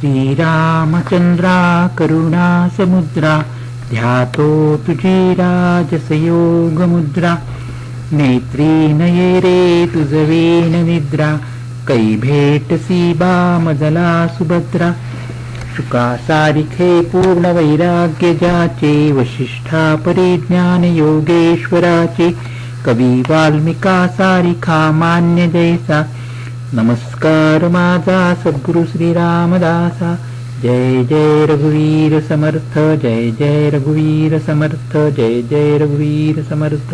श्रीरामचंद्रा करुणा समुद्रा ध्यातो तुझी राजसयोग मुद्रा नेत्री नये रे तुझवेन निद्रा कै भेटसी बा मजला सुभद्रा। शुका सारिखे पूर्ण वैराग्य जाचे वशिष्ठा परिज्ञान योगेश्वराचे कवी वाल्मिका सारिखा मान्य जैसा नमस्कार माझा सद्गुरु श्रीरामदासा जय जय रघुवीर समर्थ जय जय रघुवीर समर्थ जय जय रघुवीर समर्थ.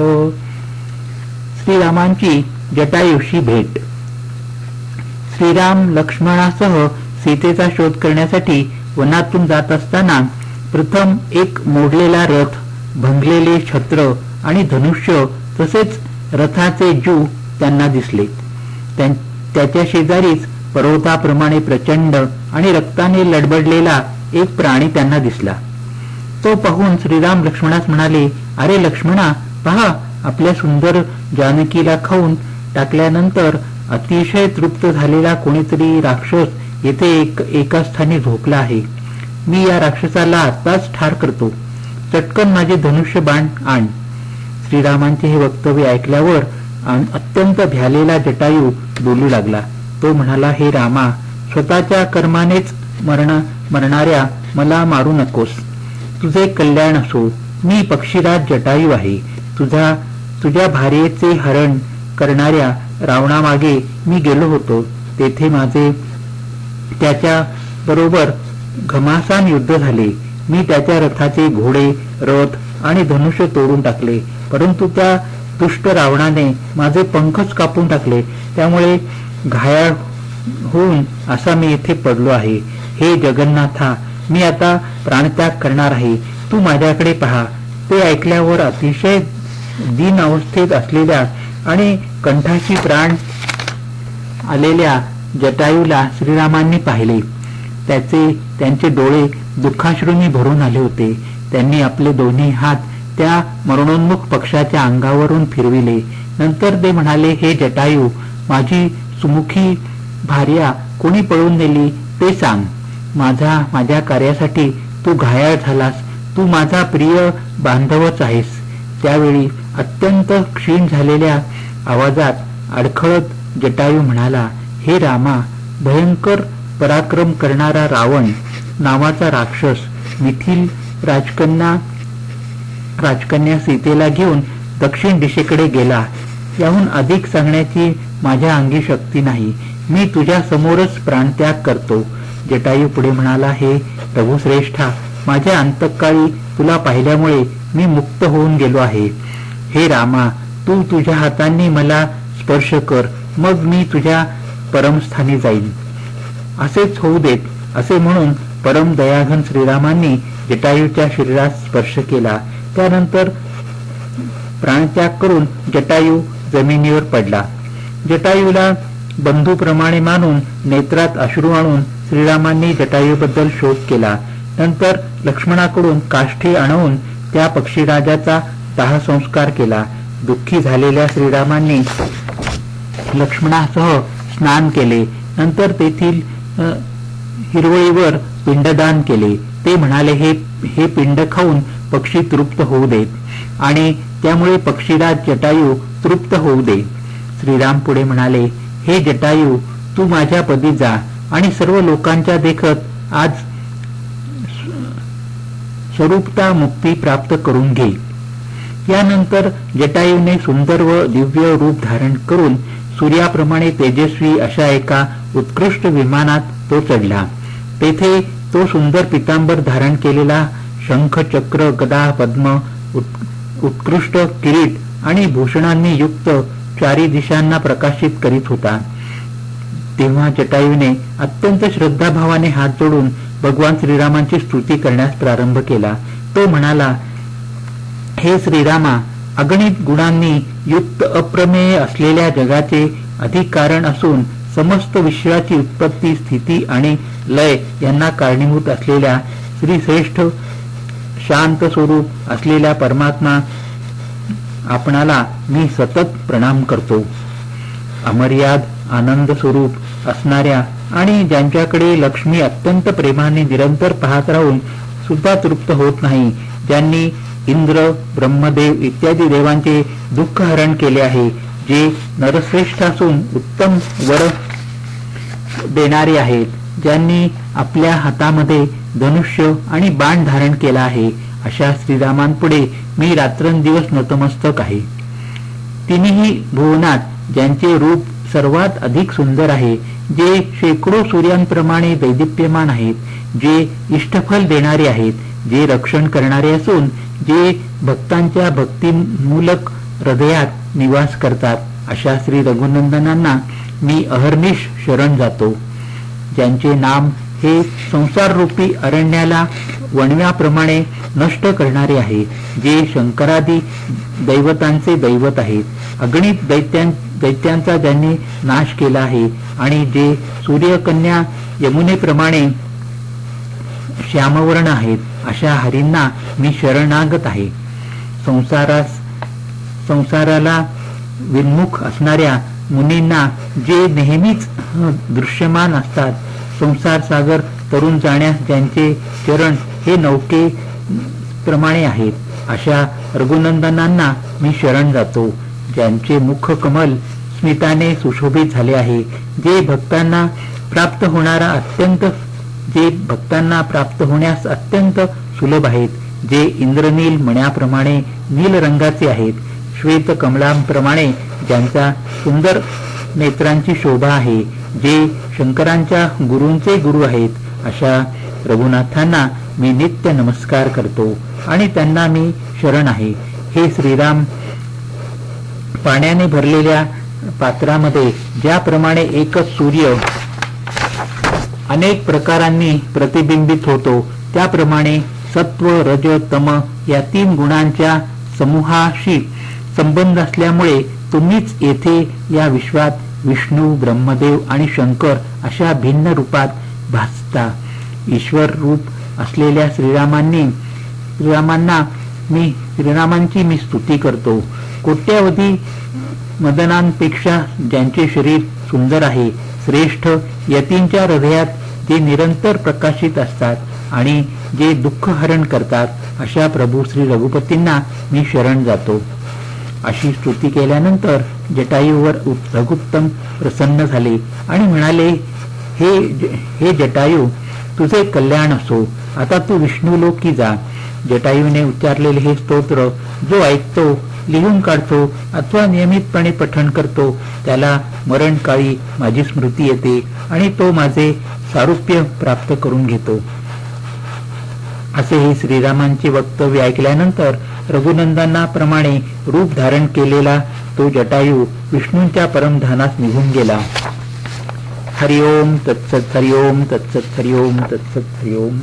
श्रीरामांची जटायुषी भेट. श्रीराम लक्ष्मणासह सीतेचा शोध करण्यासाठी वनातून जात असताना प्रथम एक मोडलेला रथ भंगलेले छत्र आणि धनुष्य तसेच रथाचे जू त्यांना दिसले. त्यां- त्याच्या शेजारीच पर्वताप्रमाणे प्रचंड आणि रक्ताने लडबडलेला एक प्राणी त्यांना दिसला. तो पाहून श्रीराम लक्ष्मणास म्हणाले अरे लक्ष्मणा पहा आपल्या सुंदर जानकीला खाऊन टाकल्यानंतर अतिशय तृप्त झालेला कोणीतरी राक्षस येथे एक एका स्थानी झोपला आहे. मी या राक्षसाला आताच ठार करतो. चटकन माझे धनुष्य बाण आण. श्रीरामांचे हे वक्तव्य ऐकल्यावर अत्यंत भ्यालेला जटायू बोलू लागला. तो म्हणाला हे रामा स्वतःच्या कर्मानेच मरण मरणाऱ्या मला मारू नकोस. तुझे कल्याण असो. मी पक्षीराज जटायू आहे. तुझा तुझ्या भार्येचे हरण करणाऱ्या रावणामागे मी गेलो होतो. तेथे माझे त्याच्या बरोबर घमासान युद्ध झाले. मी त्याच्या रथाचे घोडे रथ आणि धनुष्य तोडून टाकले. परंतु त्या दुष्ट रावणाने माझे पंखच कापून टाकले. त्यामुळे घायाळ होऊन असा मी येथे पडलो आहे. हे जगन्नाथा मी आता प्राणत्याग करणार आहे. तू माझ्याकडे पहा. ते ऐकल्यावर अतिशय दिन अवस्थेत असलेल्या आणि कंठाशी प्राण आलेल्या जटायूला श्रीरामांनी पाहिले. त्याचे त्यांचे डोळे दुःखाश्रूंनी भरून आले होते. त्यांनी आपले दोन्ही हात त्या मरणोन्मुख पक्षाच्या अंगावरून फिरविले. नंतर ते म्हणाले हे जटायू माझी सुमुखी भार्या कोणी पळून नेली ते सांग. माझा माझ्या कार्यासाठी तू घायाळ झालास. तू माझा प्रिय बांधवच आहेस. त्यावेळी अत्यंत क्षीण झालेल्या आवाजात अडखळत जटायू म्हणाला हे रामा भयंकर पराक्रम करणारा रावण नावाचा राक्षस मिथिल राजकन्या राजकन्या सीतेला घेऊन दक्षिण दिशेकडे गेला. याहून अधिक सांगण्याची माझ्या अंगी शक्ती नाही. मी तुझ्या समोरच प्राणत्याग करतो. जटायू पुढे म्हणाला हे प्रभुश्रेष्ठा माझ्या अंतकाळी तुला पाहिल्यामुळे मी मुक्त होऊन गेलो आहे. हे रामा तू तुझ्या हातांनी मला स्पर्श कर. मग मी तुझ्या परमस्थानी जाईन. असेच होऊ देत असे म्हणून परम दयाघन श्रीरामांनी जटायूच्या शरीरात स्पर्श केला. त्यानंतर प्राणत्याग करून जटायू जमिनीवर पडला. जटायूला बंधूप्रमाणे मानून नेत्रात अश्रू आणून श्रीरामांनी जटायूबद्दल शोध केला. नंतर लक्ष्मणाकडून काष्ठी आणवून त्या पक्षीराजाचा दाह संस्कार केला. दुःखी झालेल्या श्रीरामांनी लक्ष्मणासह स्नान केले. नंतर तेथील हिरवळीवर पिंडदान केले. ते म्हणाले हे हे पिंड खाऊन पक्षी तृप्त होऊ देत आणि त्यामुळे पक्षीराज जटायू तृप्त होऊ दे. श्रीराम पुढे म्हणाले हे जटायू तू माझ्या पदी जा आणि सर्व लोकांच्या देखत आज स्वरूपता मुक्ती प्राप्त करून घे. यानंतर जटायूने सुंदर व दिव्य रूप धारण करून सूर्याप्रमाणे तेजस्वी अशा एका उत्कृष्ट विमानात तो चढला. तेथे तो सुंदर पितांबर धारण केलेला शंख चक्र गदा पद्म उत्कृष्ट किरीट आणि भूषणांनी युक्त चारी दिशांना प्रकाशित करीत होता. तेव्हा जटायूने अत्यंत श्रद्धाभावाने हात जोडून भगवान श्रीरामांची स्तुती करण्यास प्रारंभ केला. तो म्हणाला हे श्रीरामा अगणित गुणांनी युक्त अप्रमेय असलेल्या जगाचे अधिक कारण असून समस्त विश्वाची उत्पत्ती स्थिती आणि लय यांना कारणीभूत असलेल्या श्रीश्रेष्ठ शांत स्वरूप असलेल्या परमात्मा आपणाला मी सतत प्रणाम करतो. अमर्याद आनंद स्वरूप असणाऱ्या आणि ज्यांच्याकडे लक्ष्मी अत्यंत प्रेमाने निरंतर पाहत राहून सुद्धा तृप्त होत नाही ज्यांनी इंद्र ब्रह्मदेव इत्यादी देवांचे दुःख हरण केले आहे जे नरश्रेष्ठ असून उत्तम वर देणारे आहेत ज्यांनी आपल्या हातामध्ये धनुष्य आणि बाण धारण केला आहे. अशा श्रीरामांपुढे मी रात्रंदिवस नतमस्तक आहे. तिनेही भुवनात ज्यांचे रूप सर्वात अधिक सुंदर आहे जे शेकडो सूर्यांप्रमाणे वैदिप्यमान आहेत जे इष्टफल देणारे आहेत जे रक्षण करणारे असून जे भक्तांच्या भक्तिमूलक हृदयात निवास करतात अशा श्री रघुनंदनांना मी अहर्निश शरण जातो. ज्यांचे नाम हे संसाररूपी अरण्याला वणव्याप्रमाणे नष्ट करणारे आहे जे शंकरादी दैवतांचे दैवत आहेत. अगणित दैत्यां दैत्यांचा ज्यांनी नाश केला आहे आणि जे सूर्यकन्या यमुनेप्रमाणे श्यामवर्ण आहेत अशा हरींना मी शरणागत आहे. संसारास संसाराला विन्मुख असणाऱ्या मुनींना जे नेहमीच दृश्यमान असतात संसार सागर तरुण जाण्यास ज्यांचे चरण हे नौके प्रमाणे आहेत. अशा रघुनंदनांना मी शरण जातो. ज्यांचे मुख कमल स्मिताने सुशोभित झाले आहे. जे भक्तांना प्राप्त होणारा अत्यंत जे भक्तांना प्राप्त होण्यास अत्यंत सुलभ आहेत. जे इंद्रनील मण्याप्रमाणे नील रंगाचे आहेत. श्वेत कमलांप्रमाणे ज्यांचा सुंदर नेत्रांची शोभा आहे. जे शंकरांच्या गुरूंचे गुरु आहेत अशा रघुनाथांना मी नित्य नमस्कार करतो आणि त्यांना मी शरण आहे. हे श्रीराम पाण्याने भरलेल्या पात्रामध्ये ज्याप्रमाणे एकच सूर्य अनेक प्रकारांनी प्रतिबिंबित होतो त्याप्रमाणे सत्व रज तम या तीन गुणांच्या समूहाशी संबंध असल्यामुळे तुम्हीच येथे या विश्वात विष्णू ब्रह्मदेव आणि शंकर अशा भिन्न रूपात भासता. ईश्वर रूप असलेल्या श्रीरामांनी श्रीरामांना मी श्रीरामांची मी स्तुती करतो. कोट्यावधी मदनांपेक्षा ज्यांचे शरीर सुंदर आहे श्रेष्ठ यतींच्या हृदयात जे निरंतर प्रकाशित असतात आणि जे दुःख हरण करतात अशा प्रभू श्री रघुपतींना मी शरण जातो. अशी स्तुती केल्यानंतर जटायूवर उप- रघुत्तम प्रसन्न झाले आणि म्हणाले हे हे जटायू तुझे कल्याण असो. आता तू विष्णू लोकी जा जटायूने उच्चारलेले हे स्तोत्र जो ऐकतो लिहून काढतो अथवा नियमितपणे पठण करतो त्याला मरणकाळी माझी स्मृती येते आणि तो माझे सारुप्य प्राप्त करून घेतो. असे हे श्रीरामांचे वक्तव्य ऐकल्यानंतर रघुनंदनाप्रमाणे रूप धारण केलेला तो जटायू विष्णूंच्या परमधानास निघून गेला. हरिओम तत्सत हरिओम तत्सत हरिओम तत्सत हरिओम.